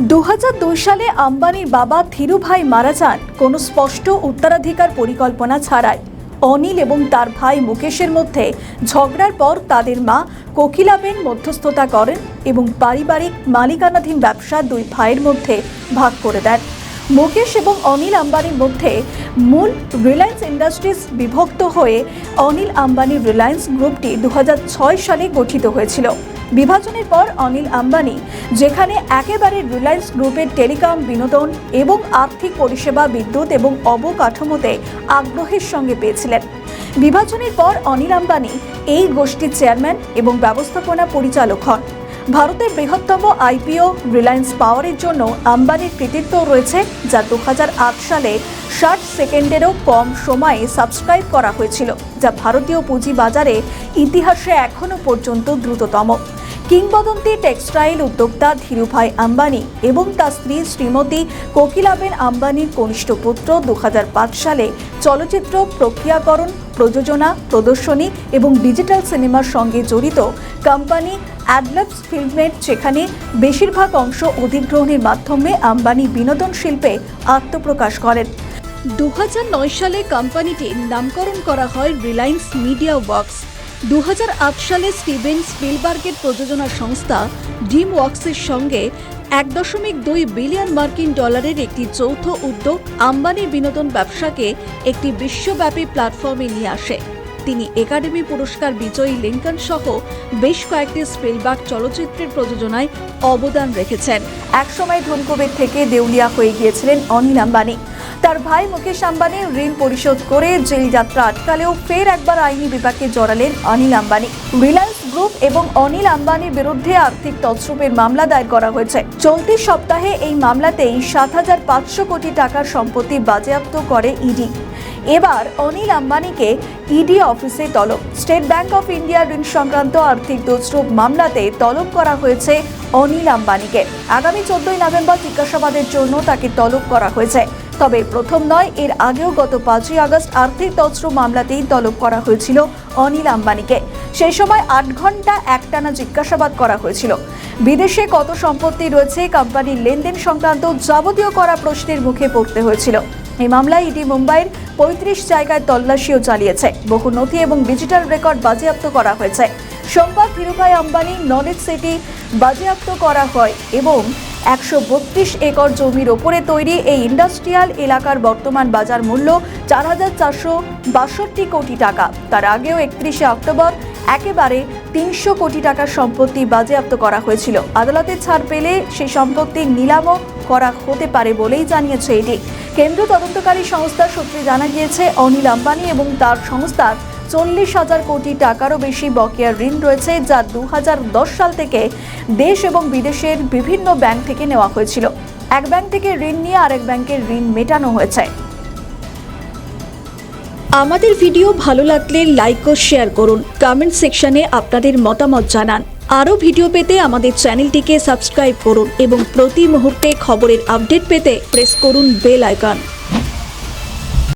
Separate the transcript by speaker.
Speaker 1: দু হাজার দুই সালে আম্বানির বাবা ধীরুভাই মারা যান। কোনো স্পষ্ট উত্তরাধিকার পরিকল্পনা ছাড়াই। অনিল এবং তার ভাই মুকেশের মধ্যে ঝগড়ার পর তাদের মা কোকিলাবেন মধ্যস্থতা করেন এবং পারিবারিক মালিকানাধীন ব্যবসা দুই ভাইয়ের মধ্যে ভাগ করে দেন। মুকেশ এবং অনিল আম্বানির মধ্যে মূল রিলায়েন্স ইন্ডাস্ট্রিজ বিভক্ত হয়ে অনিল আম্বানি রিলায়েন্স গ্রুপটি দু হাজার ছয় সালে গঠিত হয়েছিল। বিভাজনের পর অনিল আম্বানি, যেখানে একেবারে রিলায়েন্স গ্রুপের টেলিকম, বিনোদন এবং আর্থিক পরিষেবা, বিদ্যুৎ এবং অবকাঠামোতে আগ্রহের সঙ্গে পেয়েছিলেন। বিভাজনের পর অনিল আম্বানি এই গোষ্ঠীর চেয়ারম্যান এবং ব্যবস্থাপনা পরিচালক হন। ভারতের বৃহত্তম আইপিও রিলায়েন্স পাওয়ারের জন্য আম্বানির কৃতিত্ব রয়েছে, যা দু হাজার আট সালে ষাট সেকেন্ডেরও কম সময়ে সাবস্ক্রাইব করা হয়েছিল, যা ভারতীয় পুঁজি পুঁজিবাজারে ইতিহাসে এখনও পর্যন্ত দ্রুততম। কিংবদন্তি টেক্সটাইল উদ্যোক্তা ধীরুভাই আম্বানি এবং তার স্ত্রী শ্রীমতী কোকিলাবেন আম্বানির কনিষ্ঠ পুত্র দু হাজার পাঁচ সালে চলচ্চিত্র প্রক্রিয়াকরণ, প্রযোজনা, প্রদর্শনী এবং ডিজিটাল সিনেমার সঙ্গে জড়িত কোম্পানি অ্যাডলাপস ফিল্মের যেখানে বেশিরভাগ অংশ অধিগ্রহণের মাধ্যমে আম্বানি বিনোদন শিল্পে আত্মপ্রকাশ করেন। দু হাজার নয় সালে কোম্পানিটির নামকরণ করা হয় রিলায়েন্স মিডিয়া ওয়ার্কস। দু হাজার আট সালে স্টিভেন স্পিলবার্গের প্রযোজনা সংস্থা ডিম ওয়ার্কসের সঙ্গে এক দশমিক দুই বিলিয়ন মার্কিন ডলারের একটি যৌথ উদ্যোগ আম্বানি বিনোদন ব্যবসাকে একটি বিশ্বব্যাপী প্ল্যাটফর্মে নিয়ে আসে। তিনি একাডেমি পুরস্কার বিজয়ী লিঙ্কন সহ বেশ কয়েকটি স্পিলবার্গ চলচ্চিত্রের প্রযোজনায় অবদান রেখেছেন। একসময় ধূমকবির থেকে দেউলিয়া হয়ে গিয়েছিলেন অনিল আম্বানি। তার ভাই মুকেশ আম্বানি ঋণ পরিশোধ করে জেল যাত্রা আটকালেও ফের একবার আইনি বিপাকে জড়ালেন অনিল আম্বানি। রিলায়েন্স গ্রুপ এবং অনিল আম্বানির বিরুদ্ধে আর্থিক তছরূপের মামলা দায়ের করা হয়েছে। চলতি সপ্তাহে এই মামলাতেই সাত হাজার পাঁচশো কোটি টাকার সম্পত্তি বাজেয়াপ্ত করে ইডি। এবার অনিল আম্বানিকে ইডি অফিসে তলব। স্টেট ব্যাংক অফ ইন্ডিয়া ঋণ সংক্রান্ত আর্থিক তছরূপ মামলাতে তলব করা হয়েছে অনিল আম্বানিকে। আগামী চোদ্দই নভেম্বর জিজ্ঞাসাবাদের জন্য তাকে তলব করা হয়েছে। তবে প্রথম নয়, এর আগেও গত পাঁচই আগস্ট আর্থিক তছরূপ মামলাতেই তলব করা হয়েছিল অনিল আম্বানিকে। সেই সময় আট ঘণ্টা একটানা জিজ্ঞাসাবাদ করা হয়েছিল। বিদেশে কত সম্পত্তি রয়েছে, কোম্পানির লেনদেন সংক্রান্ত যাবতীয় করা প্রশ্নের মুখে পড়তে হয়েছিল। এই মামলায় ইডি মুম্বাইয়ের পঁয়ত্রিশ জায়গায় তল্লাশিও চালিয়েছে। বহু নথি এবং ডিজিটাল রেকর্ড বাজেয়াপ্ত করা হয়েছে। সোমবার ধীরুভাই আম্বানি নলেজ সিটি বাজেয়াপ্ত করা হয় এবং একশো বত্রিশ একর জমির ওপরে তৈরি এই ইন্ডাস্ট্রিয়াল এলাকার বর্তমান বাজার মূল্য চার হাজার চারশো বাষট্টি কোটি টাকা। তার আগেও একত্রিশে অক্টোবর একেবারে তিনশো কোটি টাকার সম্পত্তি বাজেয়াপ্ত করা হয়েছিল। আদালতের ছাড় পেলে সেই সম্পত্তির নিলামও করা হতে পারে বলেই জানিয়েছে এটি। কেন্দ্রীয় তদন্তকারী সংস্থার সূত্রে জানা গিয়েছে, অনিল আম্বানি এবং তার সংস্থার চল্লিশ হাজার কোটি টাকারও বেশি বকেয়া ঋণ রয়েছে, যা দু হাজার দশ সাল থেকে দেশ এবং বিদেশের বিভিন্ন ব্যাংক থেকে নেওয়া হয়েছিল। এক ব্যাংক থেকে ঋণ নিয়ে আরেক ব্যাংকের ঋণ মেটানো হয়েছে। আমাদের ভিডিও ভালো লাগলে লাইক ও শেয়ার করুন। কমেন্ট সেকশনে আপনাদের মতামত জানান। আরও ভিডিও পেতে আমাদের চ্যানেলটিকে সাবস্ক্রাইব করুন এবং প্রতি মুহূর্তে খবরের আপডেট পেতে প্রেস করুন বেল আইকন